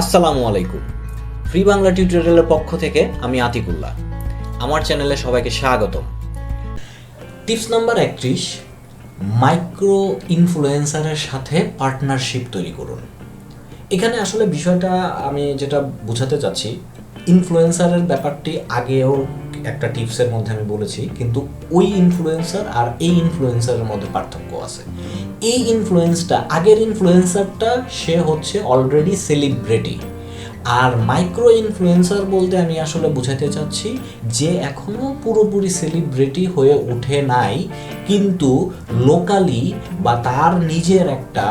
আসসালামু আলাইকুম। ফ্রি বাংলা টিউটোরিয়ালের পক্ষ থেকে আমি আতিকুল্লাহ। আমার চ্যানেলে সবাইকে স্বাগতম। টিপস নাম্বার একত্রিশ, মাইক্রো ইনফ্লুয়েন্সারের সাথে পার্টনারশিপ তৈরি করুন। এখানে আসলে বিষয়টা আমি যেটা বোঝাতে চাচ্ছি ইনফ্লুয়েন্সারের ব্যাপারটি আগেও একটা টিপসের মধ্যে আমি বলেছি, কিন্তু ওই ইনফ্লুয়েন্সার আর এই ইনফ্লুয়েন্সারের মধ্যে পার্থক্য আছে। এই ইনফ্লুয়েন্সটা আগের ইনফ্লুয়েন্সারটা সে হচ্ছে অলরেডি সেলিব্রিটি আর মাইক্রো ইনফ্লুয়েন্সার বলতে আমি আসলে বোঝাতে চাচ্ছি যে এখনও পুরোপুরি সেলিব্রিটি হয়ে ওঠে নাই, কিন্তু লোকালি বা তার নিজের একটা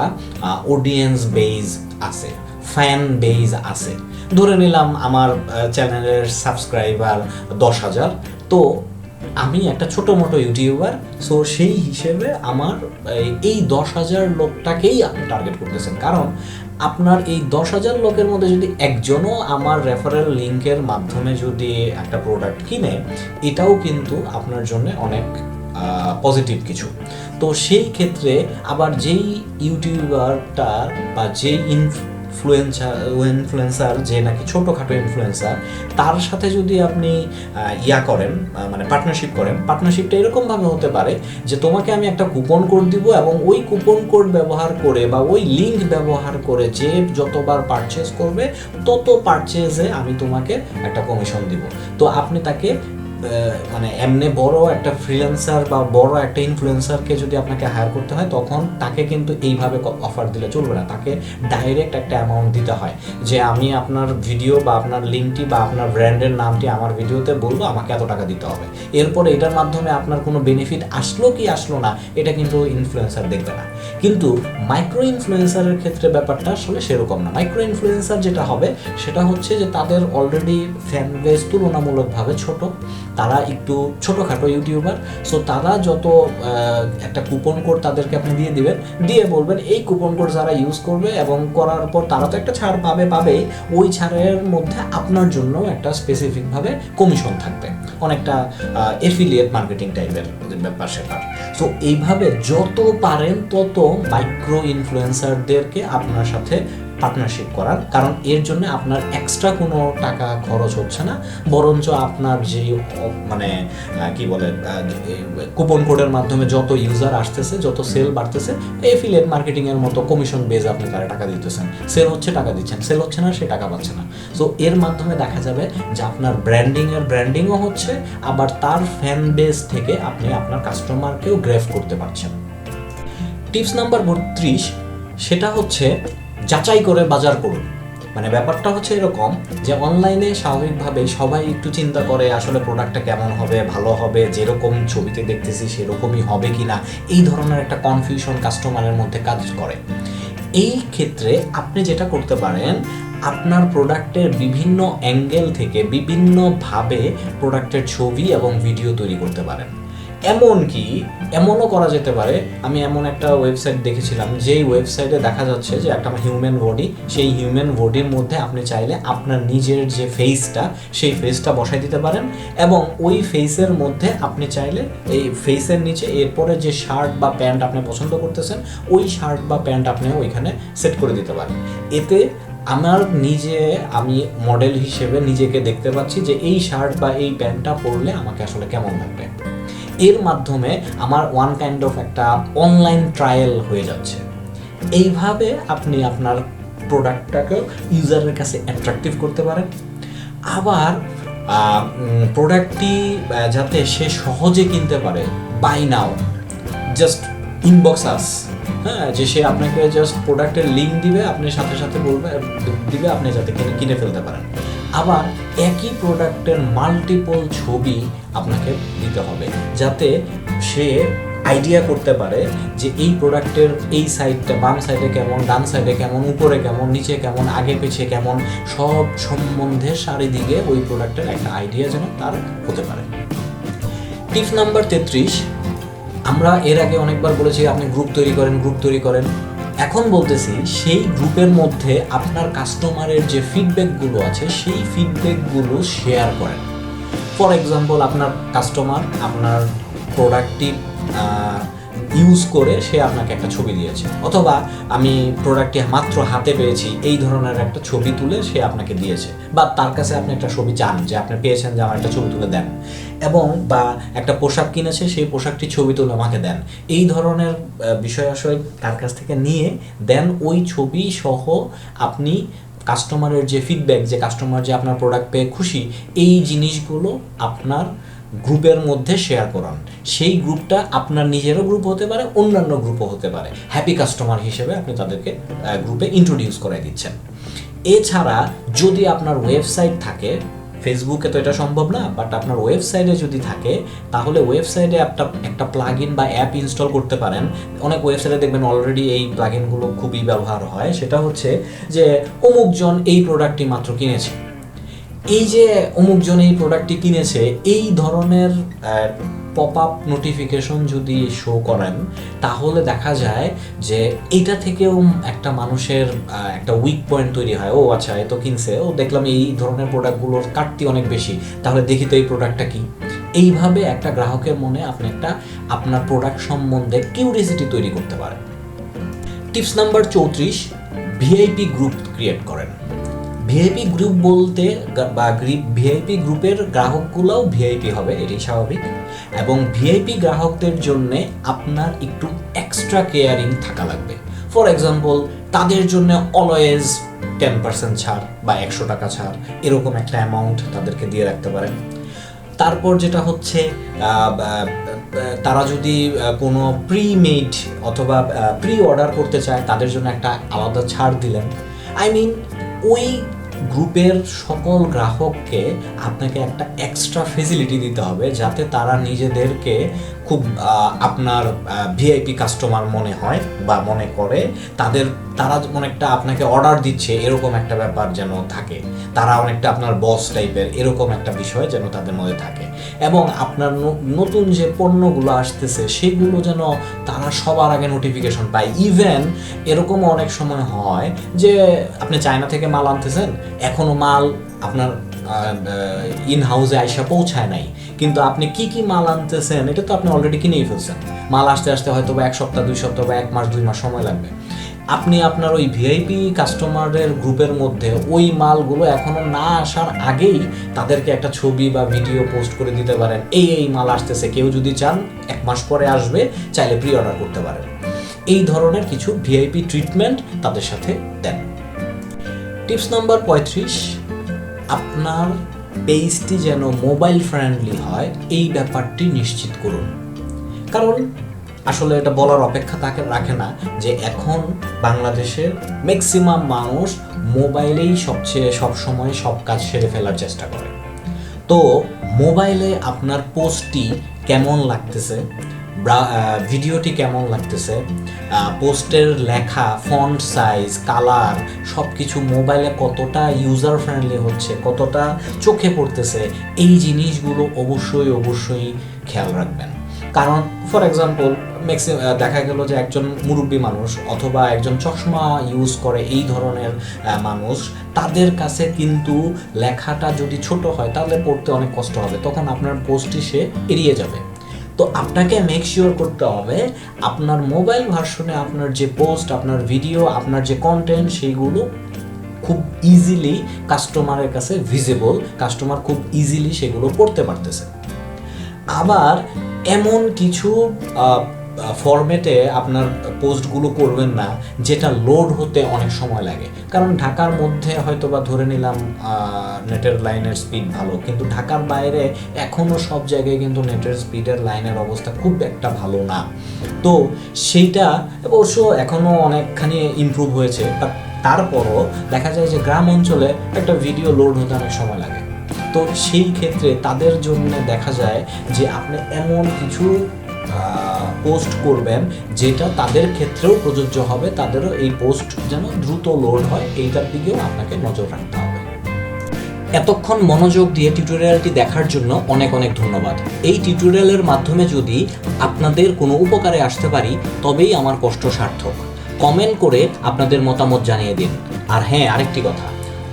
অডিয়েন্স বেজ আছে ফ্যান বেজ আছে। ধরে নিলাম আমার চ্যানেলের সাবস্ক্রাইবার দশ হাজার। তো আমি একটা ছোট মোটো ইউটিউবার, সো সেই হিসেবে আমার, এই- দশ হাজার লোকটাকেই আপনি টার্গেট করতেছেন। কারণ আপনার এই দশ হাজার লোকের মধ্যে যদি একজনও আমার রেফারেল লিঙ্কের মাধ্যমে যদি একটা প্রোডাক্ট কিনে, এটাও কিন্তু আপনার জন্য অনেক পজিটিভ কিছু। তো সেই ক্ষেত্রে আবার যেই ইউটিউবারটা বা যেই ইনফ্লুয়েন্সার ইনফ্লুয়েন্সার যে নাকি ছোটোখাটো ইনফ্লুয়েন্সার তার সাথে যদি আপনি ইয়া করেন মানে পার্টনারশিপ করেন পার্টনারশিপটা এরকমভাবে হতে পারে যে তোমাকে আমি একটা কুপন কোড দিব এবং ওই কুপন কোড ব্যবহার করে বা ওই লিঙ্ক ব্যবহার করে যে যতবার পারচেজ করবে, তত পারচেজে আমি তোমাকে একটা কমিশন দিব। তো আপনি তাকে মানে এমনি বড় একটা ফ্রিল্যান্সার বা বড় একটা ইনফ্লুয়েন্সারকে যদি আপনাকে হায়ার করতে হয়, তখন তাকে কিন্তু এইভাবে অফার দিলে চলবে না। তাকে ডাইরেক্ট একটা অ্যামাউন্ট দিতে হয়। যে আমি আপনার ভিডিও বা আপনার লিঙ্কটি বা আপনার ব্র্যান্ডের নামটি আমার ভিডিওতে বলব, আমাকে এত টাকা দিতে হবে। এরপরে এটার মাধ্যমে আপনার কোনো বেনিফিট আসলো কি আসলো না, এটা কিন্তু ইনফ্লুয়েন্সার দেখবে না। কিন্তু মাইক্রো ইনফ্লুয়েন্সারের ক্ষেত্রে ব্যাপারটা আসলে সেরকম না। মাইক্রো ইনফ্লুয়েন্সার যেটা হবে, সেটা হচ্ছে যে তাদের অলরেডি ফ্যান বেস তুলনামূলকভাবে ছোট। তারা একটু ছোটোখাটো ইউটিউবার সো তারা যত একটা কুপন কোড তাদেরকে আপনি দিয়ে দিবেন, দিয়ে বলবেন এই কুপন কোড যারা ইউজ করবে এবং করার পর তারা তো একটা ছাড় পাবে, পাবেই। ওই ছাড়ের মধ্যে আপনার জন্য একটা স্পেসিফিকভাবে কমিশন থাকবে। অনেকটা এফিলিয়েট মার্কেটিং টাইপের ব্যাপার স্যাপার সো এইভাবে যত পারেন তত মাইক্রো ইনফ্লুয়েন্সারদেরকে আপনার সাথে পার্টনারশিপ করার, কারণ এর জন্য আপনার এক্সট্রা কোনো টাকা খরচ হচ্ছে না, বরঞ্চ আপনার যে মানে কি বলে কুপন কোডের মাধ্যমে যত ইউজার আসতেছে, যত সেল বাড়তেছে এফিলিয়েট মার্কেটিং এর মতো কমিশন বেজ আপনি তারা টাকা দিতেছেন। সেল হচ্ছে, টাকা দিচ্ছেন সেল হচ্ছে না, সে টাকা পাচ্ছে না। সো এর মাধ্যমে দেখা যাবে যে আপনার ব্র্যান্ডিং এর ব্র্যান্ডিংও হচ্ছে, আবার তার ফ্যান বেস থেকে আপনি আপনার কাস্টমারকেও গ্রেফ করতে পারছেন। টিপস নাম্বার বত্রিশ, সেটা হচ্ছে যাচাই করে বাজার করুন। মানে ব্যাপারটা হচ্ছে এরকম যে অনলাইনে স্বাভাবিকভাবেই সবাই একটু চিন্তা করে আসলে প্রোডাক্টটা কেমন হবে, ভালো হবে, যেরকম ছবিতে দেখতেছি সেরকমই হবে কি না এই ধরনের একটা কনফিউশন কাস্টমারের মধ্যে কাজ করে। এই ক্ষেত্রে আপনি যেটা করতে পারেন, আপনার প্রোডাক্টের বিভিন্ন অ্যাঙ্গেল থেকে বিভিন্নভাবে প্রোডাক্টের ছবি এবং ভিডিও তৈরি করতে পারেন। এমনকি এমনও করা যেতে পারে, আমি এমন একটা ওয়েবসাইট দেখেছিলাম, যেই ওয়েবসাইটে দেখা যাচ্ছে যে একটা হিউম্যান বডি সেই হিউম্যান বডির মধ্যে আপনি চাইলে আপনার নিজের যে ফেসটা সেই ফেসটা বসাই দিতে পারেন এবং ওই ফেসের মধ্যে আপনি চাইলে এই ফেসের নিচে এরপরে যে শার্ট বা প্যান্ট আপনি পছন্দ করতেছেন, ওই শার্ট বা প্যান্ট আপনি ওইখানে সেট করে দিতে পারেন। এতে আমার নিজে, আমি মডেল হিসেবে নিজেকে দেখতে পাচ্ছি যে এই শার্ট বা এই প্যান্টটা পরলে আমাকে আসলে কেমন লাগবে। এর মাধ্যমে আমার ওয়ান কাইন্ড অফ একটা অনলাইন ট্রায়াল হয়ে যাচ্ছে। এইভাবে আপনি আপনার প্রোডাক্টটাকে ইউজারের কাছে অ্যাট্রাকটিভ করতে পারেন। আবার প্রোডাক্টটি যাতে সে সহজে কিনতে পারে buy now just inbox us হ্যাঁ যে সে আপনাকে জাস্ট প্রোডাক্টের লিঙ্ক দিবে, আপনি সাথে সাথে বলবে, দিবে, আপনি যাতে কিনে ফেলতে পারেন। আবার একই প্রোডাক্টের মাল্টিপল ছবি আপনাকে দিতে হবে, যাতে সে আইডিয়া করতে পারে যে এই প্রোডাক্টের এই সাইডটা বাম সাইডে কেমন, ডান সাইডে কেমন, উপরে কেমন, নিচে কেমন, আগে পিছে কেমন, সব সম্বন্ধে চারিদিকে ওই প্রোডাক্টের একটা আইডিয়া যেন তার হতে পারে। টিপ নাম্বার তেত্রিশ আমরা এর আগে অনেকবার বলেছি, আপনি গ্রুপ তৈরি করেন গ্রুপ তৈরি করেন। এখন বলতেছি, সেই গ্রুপের মধ্যে আপনার কাস্টমারের যে ফিডব্যাকগুলো আছে, সেই ফিডব্যাকগুলো শেয়ার করেন। ফর এক্সাম্পল আপনার কাস্টমার আপনার প্রোডাক্টটি ইউজ করে সে আপনাকে একটা ছবি দিয়েছে। অথবা আমি প্রোডাক্টটি মাত্র হাতে পেয়েছি, এই ধরনের একটা ছবি তুলে সে আপনাকে দিয়েছে। বা তার কাছে আপনি একটা ছবি চান যে আপনি পেয়েছেন যে আমার একটা ছবি তুলে দেন। এবং বা একটা পোশাক কিনেছে, সেই পোশাকটি ছবি তুলে আমাকে দেন। এই ধরনের বিষয় আসলে তার কাছ থেকে নিয়ে দেন ওই ছবি সহ আপনি কাস্টমারের যে ফিডব্যাক যে কাস্টমার যে আপনার প্রোডাক্ট পেয়ে খুশি, এই জিনিসগুলো আপনার গ্রুপের মধ্যে শেয়ার করান। সেই গ্রুপটা আপনার নিজেরও গ্রুপ হতে পারে, অন্যান্য গ্রুপও হতে পারে। হ্যাপি কাস্টমার হিসেবে আপনি তাদেরকে গ্রুপে ইন্ট্রোডিউস করে দিচ্ছেন। এছাড়া যদি আপনার ওয়েবসাইট থাকে ফেসবুকে তো এটা সম্ভব না বাট আপনার ওয়েবসাইটে যদি থাকে, তাহলে ওয়েবসাইটে একটা একটা প্লাগ বা অ্যাপ ইনস্টল করতে পারেন। অনেক ওয়েবসাইটে দেখবেন অলরেডি এই প্লাগইনগুলো খুবই ব্যবহার হয়। সেটা হচ্ছে যে অমুকজন এই প্রোডাক্টটি মাত্র কিনেছে। এই যে অমুকজন এই প্রোডাক্টটি কিনেছে, এই ধরনের পপ আপ নোটিফিকেশন যদি শো করেন, তাহলে দেখা যায় যে এটা থেকেও একটা মানুষের একটা উইক পয়েন্ট তৈরি হয়। ও আচ্ছা এ তো কিনছে, ও দেখলাম এই ধরনের প্রোডাক্টগুলোর কাটতি অনেক বেশি, তাহলে দেখি তো এই প্রোডাক্টটা কি? এইভাবে একটা গ্রাহকের মনে আপনি একটা, আপনার প্রোডাক্ট সম্বন্ধে কিউরিয়াসিটি তৈরি করতে পারেন। টিপস নাম্বার চৌত্রিশ ভিআইপি গ্রুপ ক্রিয়েট করেন। ভিআইপি গ্রুপ বলতে বা ভিআইপি গ্রুপের গ্রাহকগুলোও ভিআইপি হবে এটি স্বাভাবিক। এবং ভিআইপি গ্রাহকদের জন্যে আপনার একটু এক্সট্রা কেয়ারিং থাকা লাগবে। ফর এক্সাম্পল তাদের জন্য অলওয়েজ টেন পার্সেন্ট ছাড় বা একশো টাকা ছাড়, এরকম একটা অ্যামাউন্ট তাদেরকে দিয়ে রাখতে পারেন। তারপর যেটা হচ্ছে তারা যদি কোনো প্রি মেড অথবা প্রি অর্ডার করতে চায়, তাদের জন্য একটা আলাদা ছাড় দিলেন। আই মিন ওই গ্রুপের সকল গ্রাহককে আপনাকে একটা এক্সট্রা ফেসিলিটি দিতে হবে যাতে তারা নিজেদেরকে খুব আপনার ভিআইপি কাস্টমার মনে হয় বা মনে করে। তাদের, তারা অনেকটা আপনাকে অর্ডার দিচ্ছে, এরকম একটা ব্যাপার যেন থাকে। তারা অনেকটা আপনার বস টাইপের এরকম একটা বিষয় যেন তাদের মধ্যে থাকে। এবং আপনার নতুন যে পণ্যগুলো আসতেছে, সেগুলো যেন তারা সবার আগে নোটিফিকেশন পায়। ইভেন এরকম অনেক সময় হয় যে, আপনি চায়না থেকে মাল আনতেছেন এখনও মাল আপনার ইন হাউসে আইসা পৌঁছায় নাই। কিন্তু আপনি কি কি মাল আনতেছেন, এটা তো আপনি অলরেডি কিনেই ফেলছেন। মাল আসতে আসতে হয়তো বা এক সপ্তাহ, দুই সপ্তাহ বা এক মাস, দুই মাস সময় লাগবে। আপনি আপনার ওই ভিআইপি কাস্টমারের গ্রুপের মধ্যে ওই মালগুলো এখনও না আসার আগেই তাদেরকে একটা ছবি বা ভিডিও পোস্ট করে দিতে পারেন। এই এই মাল আসতেছে, কেউ যদি চান, এক মাস পরে আসবে, চাইলে প্রি অর্ডার করতে পারেন। এই ধরনের কিছু ভিআইপি ট্রিটমেন্ট তাদের সাথে দেন। টিপস নাম্বার পঁয়ত্রিশ, আপনার পেজটি যেন মোবাইল ফ্রেন্ডলি হয়, এই ব্যাপারটি নিশ্চিত করুন। কারণ আসলে এটা বলার অপেক্ষা তাকে রাখে না যে এখন বাংলাদেশের ম্যাক্সিমাম মানুষ মোবাইলেই সবচেয়ে, সবসময় সব কাজ সেরে ফেলার চেষ্টা করে। তো মোবাইলে আপনার পোস্টটি কেমন লাগতেছে? ভিডিওটি কেমন লাগতেছে? পোস্টের লেখা ফন্ট সাইজ কালার সব কিছু মোবাইলে কতটা ইউজার ফ্রেন্ডলি হচ্ছে, কতটা চোখে পড়তেছে, এই জিনিসগুলো অবশ্যই অবশ্যই খেয়াল রাখবেন। কারণ ফর এক্সাম্পল ম্যাক্সিমাম দেখা গেল যে একজন মুরব্বী মানুষ অথবা একজন চশমা ইউজ করে এই ধরনের মানুষ, তাদের কাছে কিন্তু লেখাটা যদি ছোট হয়, তাহলে পড়তে অনেক কষ্ট হবে। তখন আপনার পোস্টটি সে এড়িয়ে যাবে। তো আপনাকে মেক শিওর করতে হবে আপনার মোবাইল ভার্সনে আপনার যে পোস্ট আপনার ভিডিও আপনার যে কন্টেন্ট সেইগুলো খুব ইজিলি কাস্টমারের কাছে ভিজিবল কাস্টমার খুব ইজিলি সেগুলো পড়তে পারতেছে। আবার এমন কিছু ফরম্যাটে আপনার পোস্টগুলো করবেন না, যেটা লোড হতে অনেক সময় লাগে। কারণ ঢাকার মধ্যে হয়তো বা ধরে নিলাম নেটের লাইনের স্পিড ভালো, কিন্তু ঢাকার বাইরে এখনও সব জায়গায় কিন্তু নেটের স্পিডের লাইনের অবস্থা খুব একটা ভালো না। তো সেইটা অবশ্য এখনও অনেকখানি ইমপ্রুভ হয়েছে তারপরও দেখা যায় যে গ্রাম অঞ্চলে একটা ভিডিও লোড হতে অনেক সময় লাগে। তো সেই ক্ষেত্রে তাদের জন্য দেখা যায় যে আপনি এমন কিছু পোস্ট করবেন, যেটা তাদের ক্ষেত্রেও প্রযোজ্য হবে, তাদেরও এই পোস্ট যেন দ্রুত লোড হয়, এইটার দিকেও আপনাকে নজর রাখতে হবে। এতক্ষণ মনোযোগ দিয়ে টিউটোরিয়ালটি দেখার জন্য অনেক অনেক ধন্যবাদ। এই টিউটোরিয়ালের মাধ্যমে যদি আপনাদের কোনো উপকারে আসতে পারি, তবেই আমার কষ্ট সার্থক। কমেন্ট করে আপনাদের মতামত জানিয়ে দিন। আর হ্যাঁ আরেকটি কথা।